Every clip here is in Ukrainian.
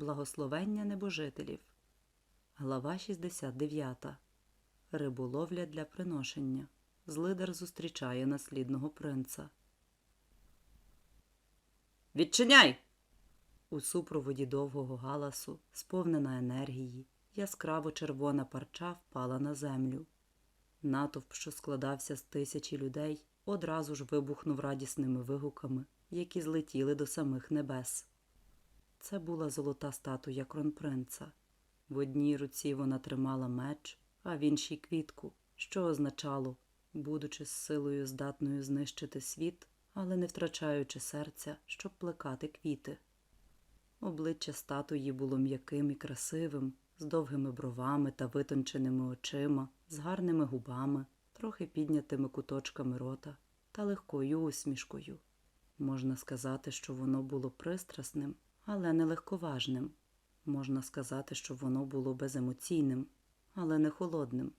Благословення небожителів. Глава 69. Риболовля для приношення. Злидар зустрічає наслідного принца. Відчиняй! У супроводі довгого галасу, сповнена енергії, яскраво червона парча впала на землю. Натовп, що складався з тисячі людей, одразу ж вибухнув радісними вигуками, які злетіли до самих небес. Це була золота статуя кронпринца. В одній руці вона тримала меч, а в іншій квітку, що означало, будучи з силою здатною знищити світ, але не втрачаючи серця, щоб плекати квіти. Обличчя статуї було м'яким і красивим, з довгими бровами та витонченими очима, з гарними губами, трохи піднятими куточками рота та легкою усмішкою. Можна сказати, що воно було пристрасним, але не легковажним. Можна сказати, що воно було беземоційним, але не холодним.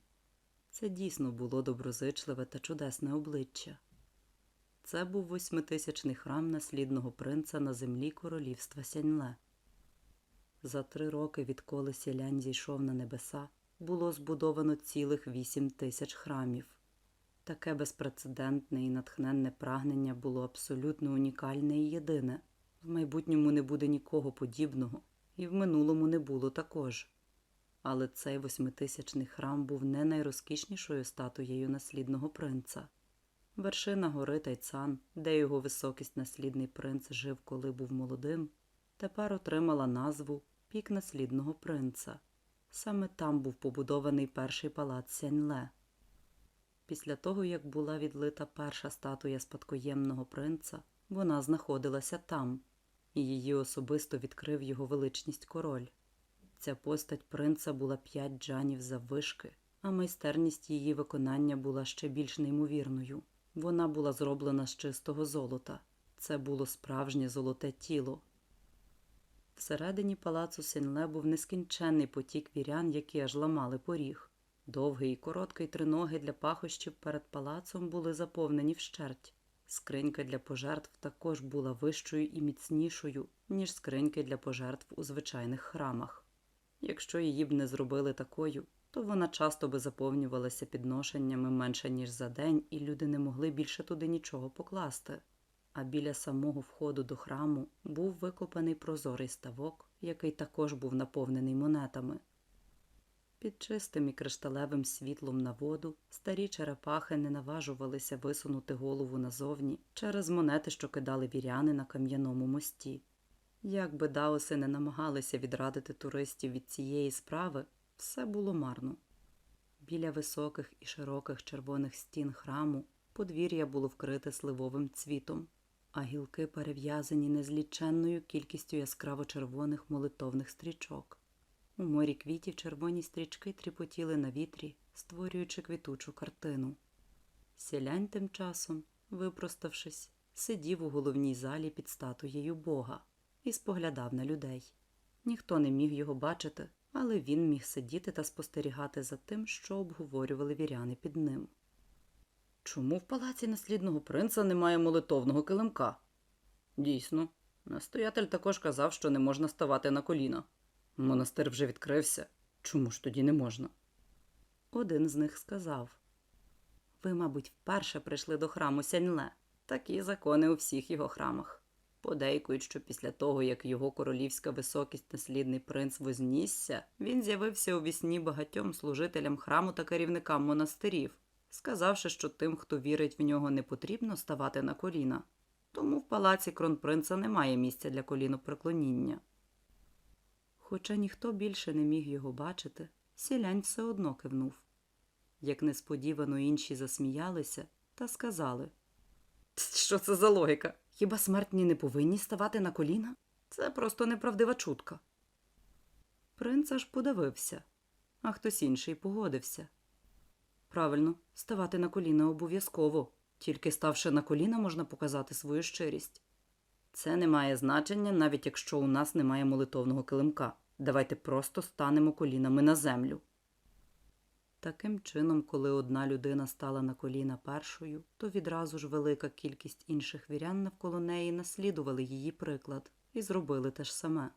Це дійсно було доброзичливе та чудесне обличчя. Це був восьмитисячний храм наслідного принца на землі королівства Сяньле. За три роки, відколи сілянь зійшов на небеса, було збудовано цілих вісім тисяч храмів. Таке безпрецедентне і натхненне прагнення було абсолютно унікальне і єдине. В майбутньому не буде нікого подібного, і в минулому не було також. Але цей восьмитисячний храм був не найрозкішнішою статуєю наслідного принца. Вершина гори Тайцан, де його високість наслідний принц жив, коли був молодим, тепер отримала назву Пік наслідного принца. Саме там був побудований перший палац Сяньле. Після того, як була відлита перша статуя спадкоємного принца, вона знаходилася там, і її особисто відкрив його величність король. Ця постать принца була п'ять джанів заввишки, а майстерність її виконання була ще більш неймовірною. Вона була зроблена з чистого золота. Це було справжнє золоте тіло. Всередині палацу Сінле був нескінченний потік вірян, які аж ламали поріг. Довгий і короткий триноги для пахощів перед палацом були заповнені вщерть. Скринька для пожертв також була вищою і міцнішою, ніж скриньки для пожертв у звичайних храмах. Якщо її б не зробили такою, то вона часто би заповнювалася підношеннями менше, ніж за день, і люди не могли більше туди нічого покласти. А біля самого входу до храму був викопаний прозорий ставок, який також був наповнений монетами. Під чистим і кришталевим світлом на воду старі черепахи не наважувалися висунути голову назовні через монети, що кидали віряни на кам'яному мості. Як би даоси не намагалися відрадити туристів від цієї справи, все було марно. Біля високих і широких червоних стін храму подвір'я було вкрите сливовим цвітом, а гілки перев'язані незліченною кількістю яскраво червоних молитовних стрічок. У морі квітів червоні стрічки тріпотіли на вітрі, створюючи квітучу картину. Сілянь тим часом, випроставшись, сидів у головній залі під статуєю Бога і споглядав на людей. Ніхто не міг його бачити, але він міг сидіти та спостерігати за тим, що обговорювали віряни під ним. Чому в палаці наслідного принца немає молитовного килимка? Дійсно, настоятель також казав, що не можна ставати на коліна. Монастир вже відкрився. Чому ж тоді не можна? Один з них сказав Ви, мабуть, вперше прийшли до храму Сяньле. Такі закони у всіх його храмах. Подейкують, що після того, як його королівська високість наслідний принц вознісся, він з'явився у вісні багатьом служителям храму та керівникам монастирів, сказавши, що тим, хто вірить в нього, не потрібно ставати на коліна. Тому в палаці кронпринца немає місця для колінопреклоніння. Хоча ніхто більше не міг його бачити, сілянь все одно кивнув. Як несподівано інші засміялися та сказали Що це за логіка? Хіба смертні не повинні ставати на коліна? Це просто неправдива чутка. Принц аж подивився, а хтось інший погодився. Правильно, ставати на коліна обов'язково, тільки ставши на коліна, можна показати свою щирість. Це не має значення, навіть якщо у нас немає молитовного килимка. Давайте просто станемо колінами на землю. Таким чином, коли одна людина стала на коліна першою, то відразу ж велика кількість інших вірян навколо неї наслідували її приклад і зробили те ж саме.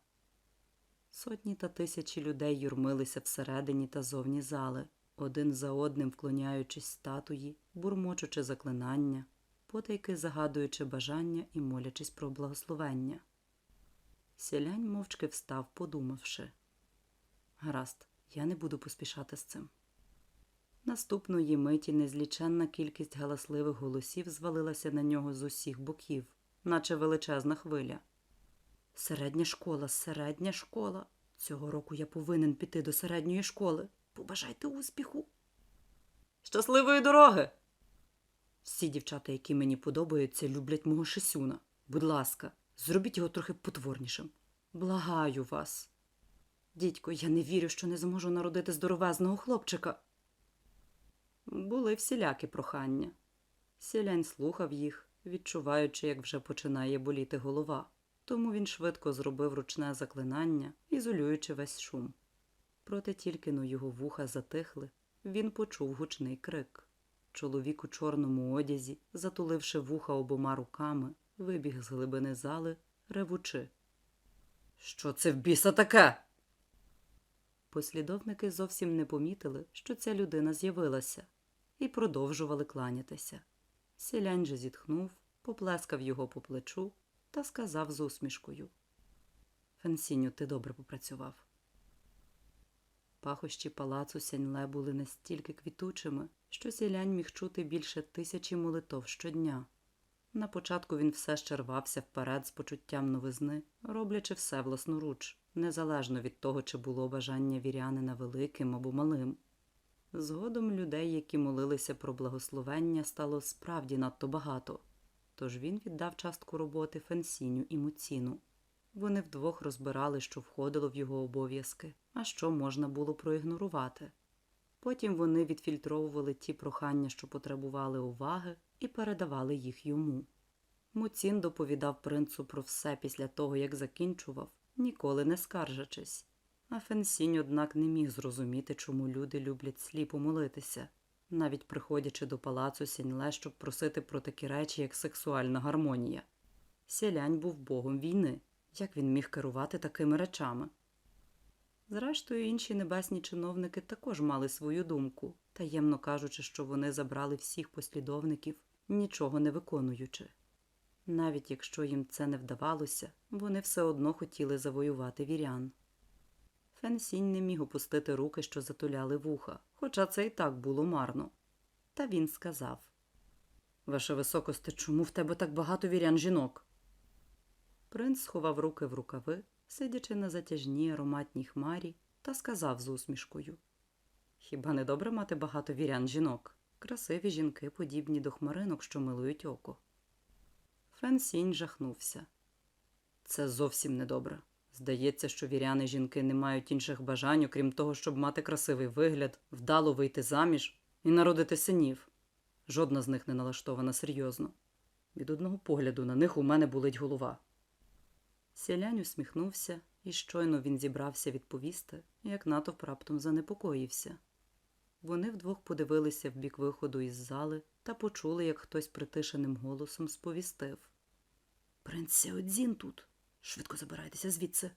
Сотні та тисячі людей юрмилися всередині та зовні зали, один за одним вклоняючись статуї, бурмочучи заклинання, потайки загадуючи бажання і молячись про благословення. Сілянь мовчки встав, подумавши. Гаразд, я не буду поспішати з цим. Наступної миті незліченна кількість галасливих голосів звалилася на нього з усіх боків, наче величезна хвиля. Середня школа, середня школа. Цього року я повинен піти до середньої школи. Побажайте успіху. Щасливої дороги. Всі дівчата, які мені подобаються, люблять мого шисюна. Будь ласка, зробіть його трохи потворнішим. Благаю вас. Дідько, я не вірю, що не зможу народити здоровезного хлопчика. Були всілякі прохання. Сілянь слухав їх, відчуваючи, як вже починає боліти голова. Тому він швидко зробив ручне заклинання, ізолюючи весь шум. Проте тільки но його вуха затихли, він почув гучний крик. Чоловік у чорному одязі, затуливши вуха обома руками, вибіг з глибини зали, ревучи. Що це в біса таке? Послідовники зовсім не помітили, що ця людина з'явилася, і продовжували кланятися. Селянь же зітхнув, поплескав його по плечу та сказав з усмішкою. Фенсіню, ти добре попрацював. Пахощі палацу Сяньле були настільки квітучими, що сілянь міг чути більше тисячі молитов щодня. На початку він все ще рвався вперед з почуттям новизни, роблячи все власноруч, незалежно від того, чи було бажання вірянина великим або малим. Згодом людей, які молилися про благословення, стало справді надто багато, тож він віддав частку роботи Фенсіню і Муціну. Вони вдвох розбирали, що входило в його обов'язки, а що можна було проігнорувати. Потім вони відфільтровували ті прохання, що потребували уваги, і передавали їх йому. Муцін доповідав принцу про все після того, як закінчував, ніколи не скаржачись. А Фенсінь, однак, не міг зрозуміти, чому люди люблять сліпо молитися, навіть приходячи до палацу Сіньле, щоб просити про такі речі, як сексуальна гармонія. Сілянь був богом війни. Як він міг керувати такими речами? Зрештою, інші небесні чиновники також мали свою думку, таємно кажучи, що вони забрали всіх послідовників, нічого не виконуючи. Навіть якщо їм це не вдавалося, вони все одно хотіли завоювати вірян. Фенсінь не міг опустити руки, що затуляли вуха, хоча це і так було марно. Та він сказав Ваше високосте, чому в тебе так багато вірян жінок? Принц сховав руки в рукави, сидячи на затяжній ароматній хмарі, та сказав з усмішкою Хіба не добре мати багато вірян жінок? Красиві жінки, подібні до хмаринок, що милують око. Фенсінь жахнувся. Це зовсім недобре. Здається, що віряни жінки не мають інших бажань, окрім того, щоб мати красивий вигляд, вдало вийти заміж і народити синів. Жодна з них не налаштована серйозно. Від одного погляду на них у мене болить голова. Сілянь усміхнувся, і щойно він зібрався відповісти, як натовп раптом занепокоївся. Вони вдвох подивилися в бік виходу із зали та почули, як хтось притишеним голосом сповістив Принц Сеодзін тут. Швидко забирайтеся звідси.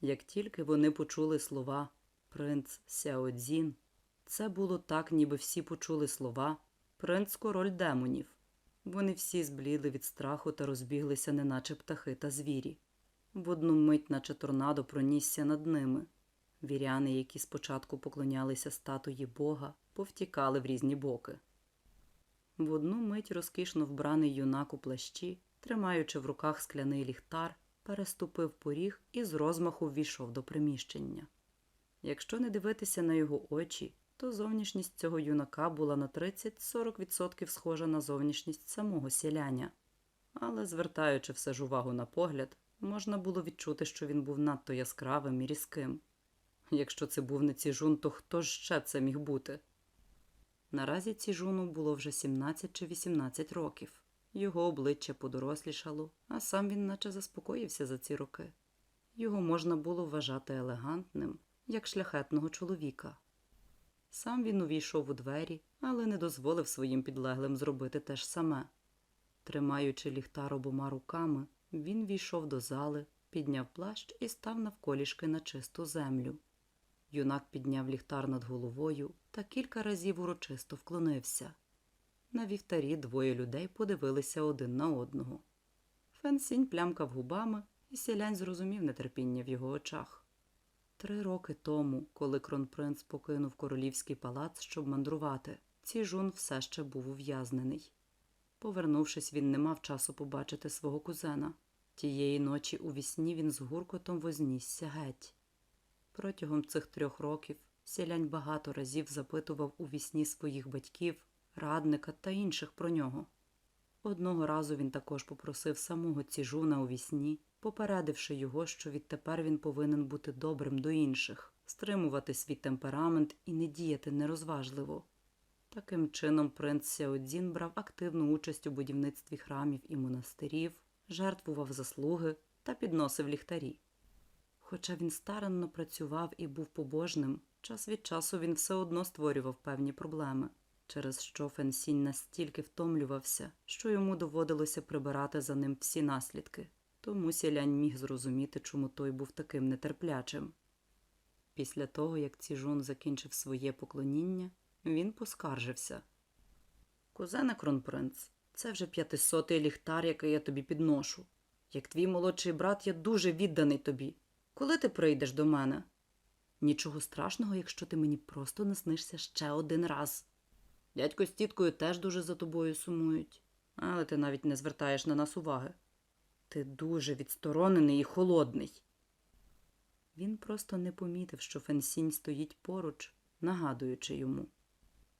Як тільки вони почули слова принц Сяодзін, це було так, ніби всі почули слова принц король демонів. Вони всі зблідли від страху та розбіглися, неначе птахи та звірі. В одну мить, наче торнадо, пронісся над ними. Віряни, які спочатку поклонялися статуї Бога, повтікали в різні боки. В одну мить розкішно вбраний юнак у плащі, тримаючи в руках скляний ліхтар, переступив поріг і з розмаху ввійшов до приміщення. Якщо не дивитися на його очі, то зовнішність цього юнака була на 30-40% схожа на зовнішність самого сіляня. Але, звертаючи все ж увагу на погляд, можна було відчути, що він був надто яскравим і різким. Якщо це був не Ціжун, то хто ж ще це міг бути? Наразі Ціжуну було вже 17 чи 18 років. Його обличчя подорослішало, а сам він наче заспокоївся за ці роки. Його можна було вважати елегантним, як шляхетного чоловіка. Сам він увійшов у двері, але не дозволив своїм підлеглим зробити те ж саме. Тримаючи ліхтар обома руками, він війшов до зали, підняв плащ і став навколішки на чисту землю. Юнак підняв ліхтар над головою та кілька разів урочисто вклонився. На вівтарі двоє людей подивилися один на одного. Фенсінь плямкав губами, і сілянь зрозумів нетерпіння в його очах. Три роки тому, коли кронпринц покинув королівський палац, щоб мандрувати, Ціжун все ще був ув'язнений. Повернувшись, він не мав часу побачити свого кузена. Тієї ночі у вісні він з гуркотом вознісся геть. Протягом цих трьох років сілянь багато разів запитував у вісні своїх батьків, радника та інших про нього. Одного разу він також попросив самого Ціжуна у вісні, попередивши його, що відтепер він повинен бути добрим до інших, стримувати свій темперамент і не діяти нерозважливо. Таким чином, принц Сяодзін брав активну участь у будівництві храмів і монастирів, жертвував заслуги та підносив ліхтарі. Хоча він старанно працював і був побожним, час від часу він все одно створював певні проблеми, через що Фенсінь настільки втомлювався, що йому доводилося прибирати за ним всі наслідки, тому сілянь міг зрозуміти, чому той був таким нетерплячим. Після того, як Ціжун закінчив своє поклоніння, він поскаржився. Кузене кронпринц, це вже п'ятисотий ліхтар, який я тобі підношу. Як твій молодший брат, я дуже відданий тобі. Коли ти прийдеш до мене? Нічого страшного, якщо ти мені просто наснишся ще один раз. Дядько з тіткою теж дуже за тобою сумують, але ти навіть не звертаєш на нас уваги. Ти дуже відсторонений і холодний. Він просто не помітив, що Фенсінь стоїть поруч, нагадуючи йому.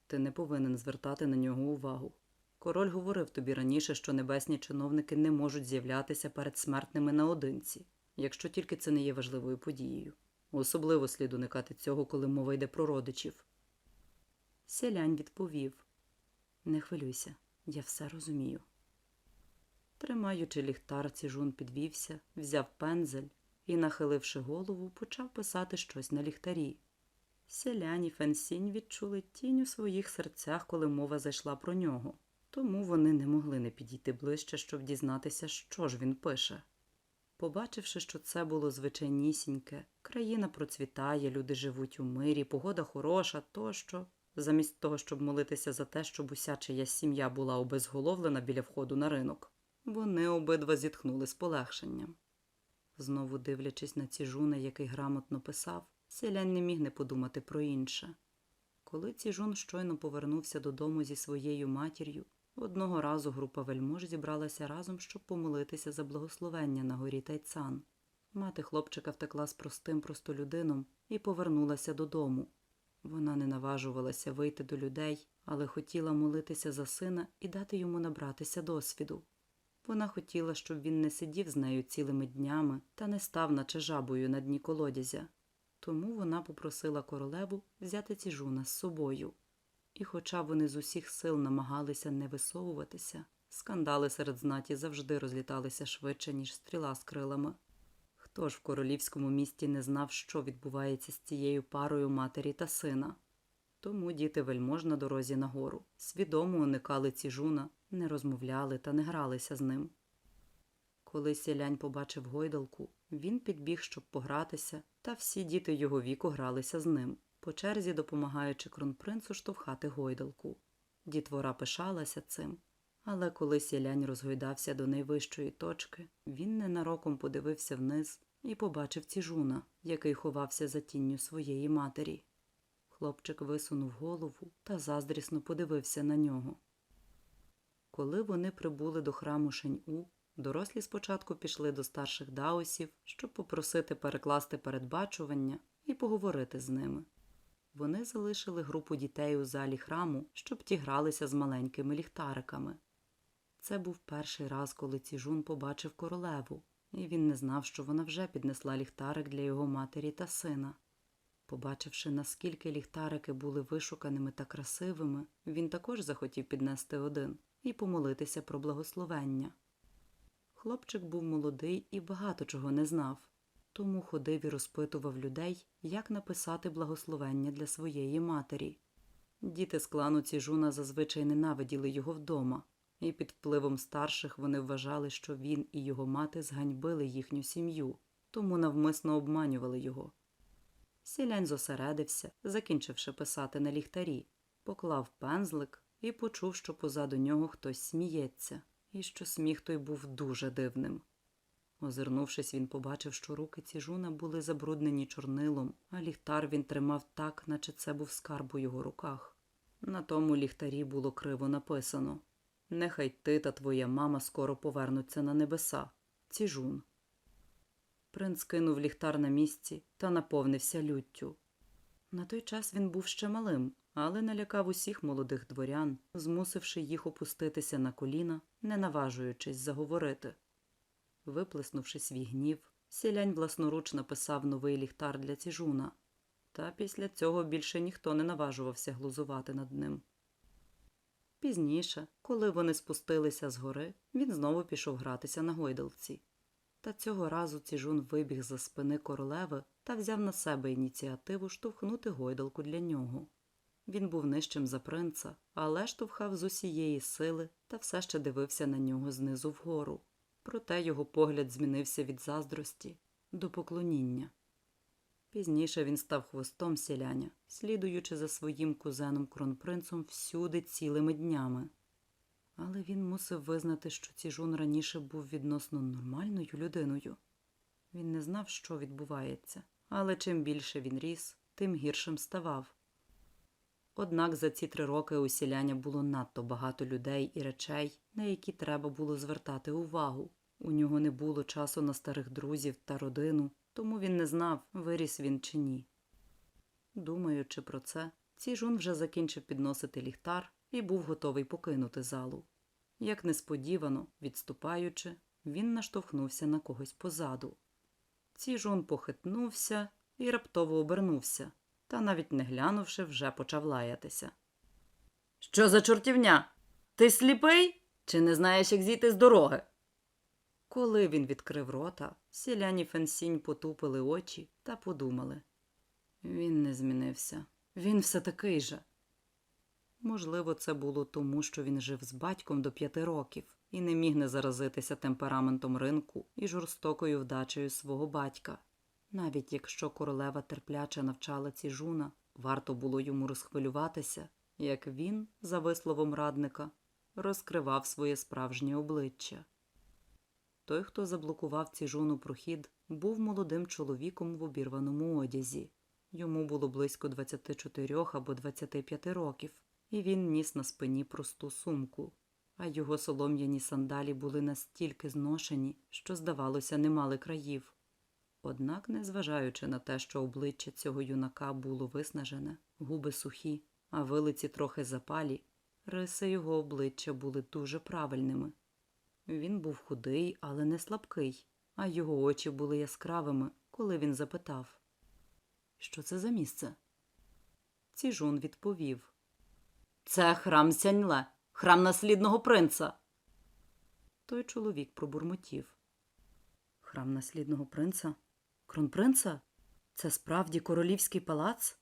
Ти не повинен звертати на нього увагу. Король говорив тобі раніше, що небесні чиновники не можуть з'являтися перед смертними наодинці, якщо тільки це не є важливою подією. Особливо слід уникати цього, коли мова йде про родичів. Селянь відповів Не хвилюйся, я все розумію. Тримаючи ліхтар, ціжун підвівся, взяв пензель і, нахиливши голову, почав писати щось на ліхтарі. Селяні Фенсінь відчули тінь у своїх серцях, коли мова зайшла про нього, тому вони не могли не підійти ближче, щоб дізнатися, що ж він пише. Побачивши, що це було звичайнісіньке, країна процвітає, люди живуть у мирі, погода хороша, тощо, замість того, щоб молитися за те, щоб уся чиясь сім'я була обезголовлена біля входу на ринок, вони обидва зітхнули з полегшенням. Знову дивлячись на ціжуна, який грамотно писав, селянь не міг не подумати про інше. Коли ціжун щойно повернувся додому зі своєю матір'ю, одного разу група вельмож зібралася разом, щоб помолитися за благословення на горі Тайцан. Мати хлопчика втекла з простим простолюдином і повернулася додому. Вона не наважувалася вийти до людей, але хотіла молитися за сина і дати йому набратися досвіду. Вона хотіла, щоб він не сидів з нею цілими днями та не став, наче жабою на дні колодязя. Тому вона попросила королеву взяти ціжуна з собою. І, хоча вони з усіх сил намагалися не висовуватися, скандали серед знаті завжди розліталися швидше, ніж стріла з крилами. Хто ж в королівському місті не знав, що відбувається з цією парою матері та сина? Тому діти вельмож на дорозі нагору, свідомо уникали ціжуна, не розмовляли та не гралися з ним. Коли сілянь побачив гойдалку, він підбіг, щоб погратися, та всі діти його віку гралися з ним, по черзі допомагаючи кронпринцу штовхати гойдалку. Дітвора пишалася цим, але коли сілянь розгойдався до найвищої точки, він ненароком подивився вниз і побачив ціжуна, який ховався за тінню своєї матері. Хлопчик висунув голову та заздрісно подивився на нього. Коли вони прибули до храму Шень-У, дорослі спочатку пішли до старших даосів, щоб попросити перекласти передбачування і поговорити з ними. Вони залишили групу дітей у залі храму, щоб ті гралися з маленькими ліхтариками. Це був перший раз, коли Ціжун побачив королеву, і він не знав, що вона вже піднесла ліхтарик для його матері та сина. Побачивши, наскільки ліхтарики були вишуканими та красивими, він також захотів піднести один і помолитися про благословення. Хлопчик був молодий і багато чого не знав, тому ходив і розпитував людей, як написати благословення для своєї матері. Діти з клану Ціжуна зазвичай ненавиділи його вдома, і під впливом старших вони вважали, що він і його мати зганьбили їхню сім'ю, тому навмисно обманювали його. Сілянь зосередився, закінчивши писати на ліхтарі, поклав пензлик і почув, що позаду нього хтось сміється, і що сміх той був дуже дивним. Озирнувшись, він побачив, що руки ціжуна були забруднені чорнилом, а ліхтар він тримав так, наче це був скарб у його руках. На тому ліхтарі було криво написано Нехай ти та твоя мама скоро повернуться на небеса. Ціжун. Принц кинув ліхтар на місці та наповнився люттю. На той час він був ще малим, але налякав усіх молодих дворян, змусивши їх опуститися на коліна, не наважуючись заговорити. Виплеснувши свій гнів, сілянь власноруч написав новий ліхтар для ціжуна, та після цього більше ніхто не наважувався глузувати над ним. Пізніше, коли вони спустилися з гори, він знову пішов гратися на гойдалці. Та цього разу ціжун вибіг за спини королеви та взяв на себе ініціативу штовхнути гойдалку для нього. Він був нижчим за принца, але штовхав з усієї сили та все ще дивився на нього знизу вгору. Проте його погляд змінився від заздрості до поклоніння. Пізніше він став хвостом сіляня, слідуючи за своїм кузеном кронпринцем всюди цілими днями. Але він мусив визнати, що Ціжун раніше був відносно нормальною людиною. Він не знав, що відбувається, але чим більше він ріс, тим гіршим ставав. Однак за ці три роки у сіляня було надто багато людей і речей, на які треба було звертати увагу. У нього не було часу на старих друзів та родину, тому він не знав, виріс він чи ні. Думаючи про це, Ціжун вже закінчив підносити ліхтар і був готовий покинути залу. Як несподівано, відступаючи, він наштовхнувся на когось позаду. Ціжун похитнувся і раптово обернувся, та навіть не глянувши, вже почав лаятися. Що за чортівня? Ти сліпий? Чи не знаєш, як зійти з дороги? Коли він відкрив рота, сіляні Фенсінь потупили очі та подумали. Він не змінився. Він все такий же. Можливо, це було тому, що він жив з батьком до п'яти років і не міг не заразитися темпераментом ринку і жорстокою вдачею свого батька. Навіть якщо королева терпляче навчала ціжуна, варто було йому розхвилюватися, як він, за висловом радника, розкривав своє справжнє обличчя. Той, хто заблокував ціжуну прохід, був молодим чоловіком в обірваному одязі. Йому було близько 24 або 25 років, і він ніс на спині просту сумку, а його солом'яні сандалі були настільки зношені, що, здавалося, не мали країв. Однак, незважаючи на те, що обличчя цього юнака було виснажене, губи сухі, а вилиці трохи запалі, риси його обличчя були дуже правильними. Він був худий, але не слабкий, а його очі були яскравими, коли він запитав Що це за місце? Ціжун відповів Це храм Сяньле, храм наслідного принца. Той чоловік пробурмотів. Храм наслідного принца? Кронпринца? Це справді королівський палац?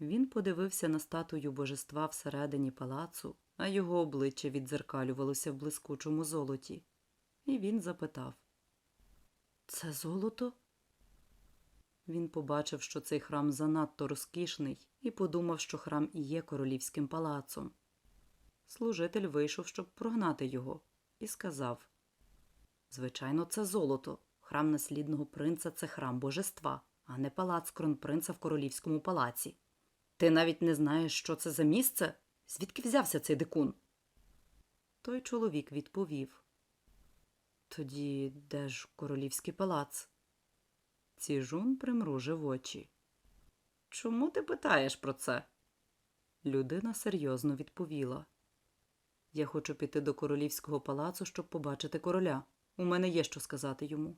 Він подивився на статую божества всередині палацу, а його обличчя віддзеркалювалося в блискучому золоті. І він запитав Це золото? Він побачив, що цей храм занадто розкішний, і подумав, що храм і є королівським палацом. Служитель вийшов, щоб прогнати його, і сказав Звичайно, це золото. Храм наслідного принца це храм божества, а не палац кронпринца в королівському палаці. Ти навіть не знаєш, що це за місце? Звідки взявся цей дикун? Той чоловік відповів. Тоді де ж королівський палац? Ціжун примружив очі. Чому ти питаєш про це? Людина серйозно відповіла. Я хочу піти до королівського палацу, щоб побачити короля. У мене є що сказати йому.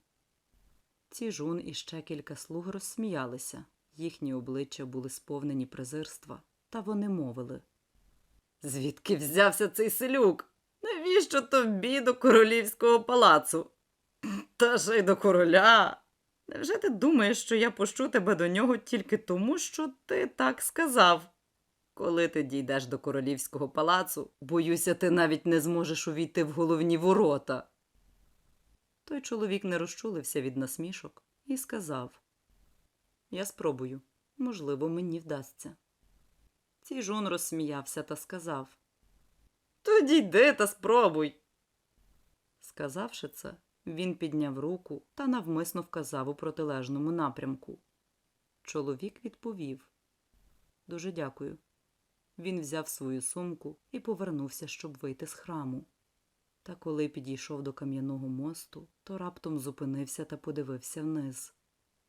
Ціжун і ще кілька слуг розсміялися. Їхні обличчя були сповнені презирства, та вони мовили. Звідки взявся цей селюк? Навіщо тобі до королівського палацу? Та ж й до короля. Невже ти думаєш, що я пущу тебе до нього тільки тому, що ти так сказав? Коли ти дійдеш до королівського палацу, боюся, ти навіть не зможеш увійти в головні ворота. Той чоловік не розчулився від насмішок і сказав Я спробую, можливо, мені вдасться. Цій жон розсміявся та сказав Тоді йди та спробуй. Сказавши це, він підняв руку та навмисно вказав у протилежному напрямку. Чоловік відповів Дуже дякую. Він взяв свою сумку і повернувся, щоб вийти з храму. Та коли підійшов до кам'яного мосту, то раптом зупинився та подивився вниз.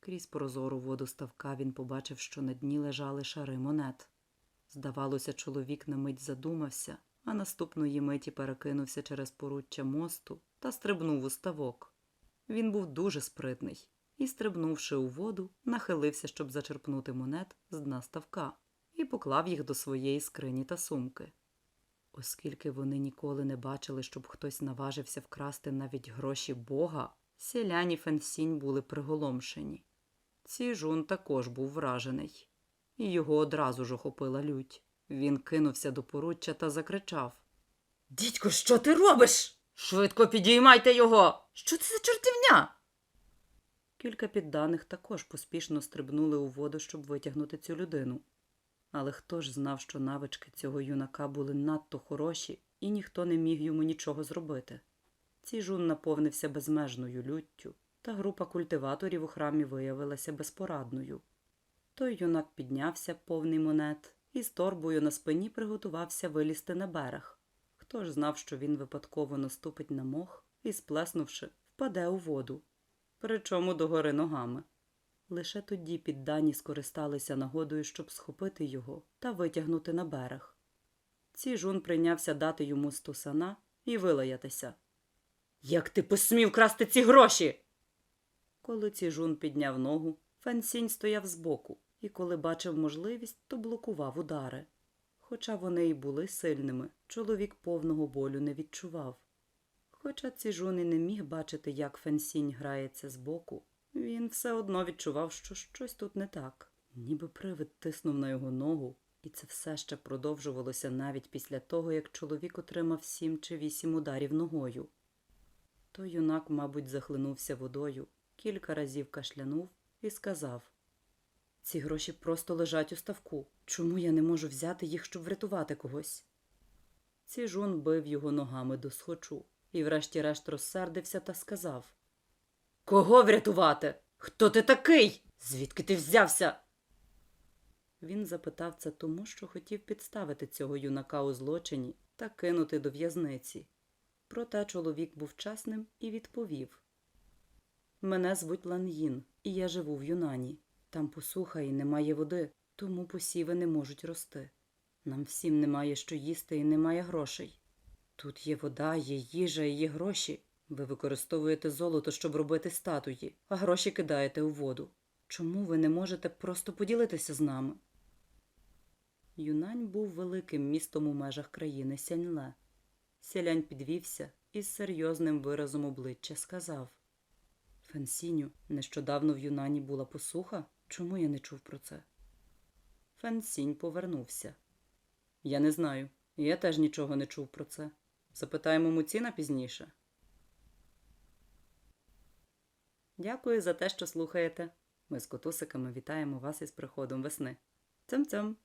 Крізь прозору воду ставка він побачив, що на дні лежали шари монет. Здавалося, чоловік на мить задумався, а наступної миті перекинувся через поруччя мосту та стрибнув у ставок. Він був дуже спритний і, стрибнувши у воду, нахилився, щоб зачерпнути монет з дна ставка, і поклав їх до своєї скрині та сумки. Оскільки вони ніколи не бачили, щоб хтось наважився вкрасти навіть гроші Бога, селяні Фенсінь були приголомшені. Ціжун також був вражений, і його одразу ж охопила лють. Він кинувся до поруччя та закричав Дідько, що ти робиш? Швидко підіймайте його. Що це за чортівня? Кілька підданих також поспішно стрибнули у воду, щоб витягнути цю людину. Але хто ж знав, що навички цього юнака були надто хороші, і ніхто не міг йому нічого зробити. Ціжун наповнився безмежною люттю, та група культиваторів у храмі виявилася безпорадною. Той юнак піднявся, повний монет, і з торбою на спині приготувався вилізти на берег. Хто ж знав, що він випадково наступить на мох і, сплеснувши, впаде у воду, причому догори ногами. Лише тоді піддані скористалися нагодою, щоб схопити його та витягнути на берег. Ціжун прийнявся дати йому стусана і вилаятися. Як ти посмів красти ці гроші? Коли Ціжун підняв ногу, Фенсінь стояв збоку і, коли бачив можливість, то блокував удари. Хоча вони й були сильними, чоловік повного болю не відчував. Хоча Ціжун і не міг бачити, як Фенсінь грається збоку, він все одно відчував, що щось тут не так. Ніби привид тиснув на його ногу, і це все ще продовжувалося навіть після того, як чоловік отримав сім чи вісім ударів ногою. Той юнак, мабуть, захлинувся водою, кілька разів кашлянув і сказав Ці гроші просто лежать у ставку. Чому я не можу взяти їх, щоб врятувати когось? Ціжун бив його ногами до схочу і врешті-решт розсердився та сказав Кого врятувати? Хто ти такий? Звідки ти взявся? Він запитав це тому, що хотів підставити цього юнака у злочині та кинути до в'язниці. Проте чоловік був чесним і відповів Мене звуть Лан'їн, і я живу в Юнані. Там посуха і немає води, тому посіви не можуть рости. Нам всім немає що їсти і немає грошей. Тут є вода, є їжа і є гроші. Ви використовуєте золото, щоб робити статуї, а гроші кидаєте у воду. Чому ви не можете просто поділитися з нами? Юнань був великим містом у межах країни Сяньле. Селянь підвівся і з серйозним виразом обличчя сказав Фенсіню, нещодавно в Юнані була посуха. Чому я не чув про це? Фенсінь повернувся. Я не знаю. Я теж нічого не чув про це. Запитаємо Муціна пізніше. Дякую за те, що слухаєте. Ми з котусиками вітаємо вас із приходом весни. Цьом-цьом!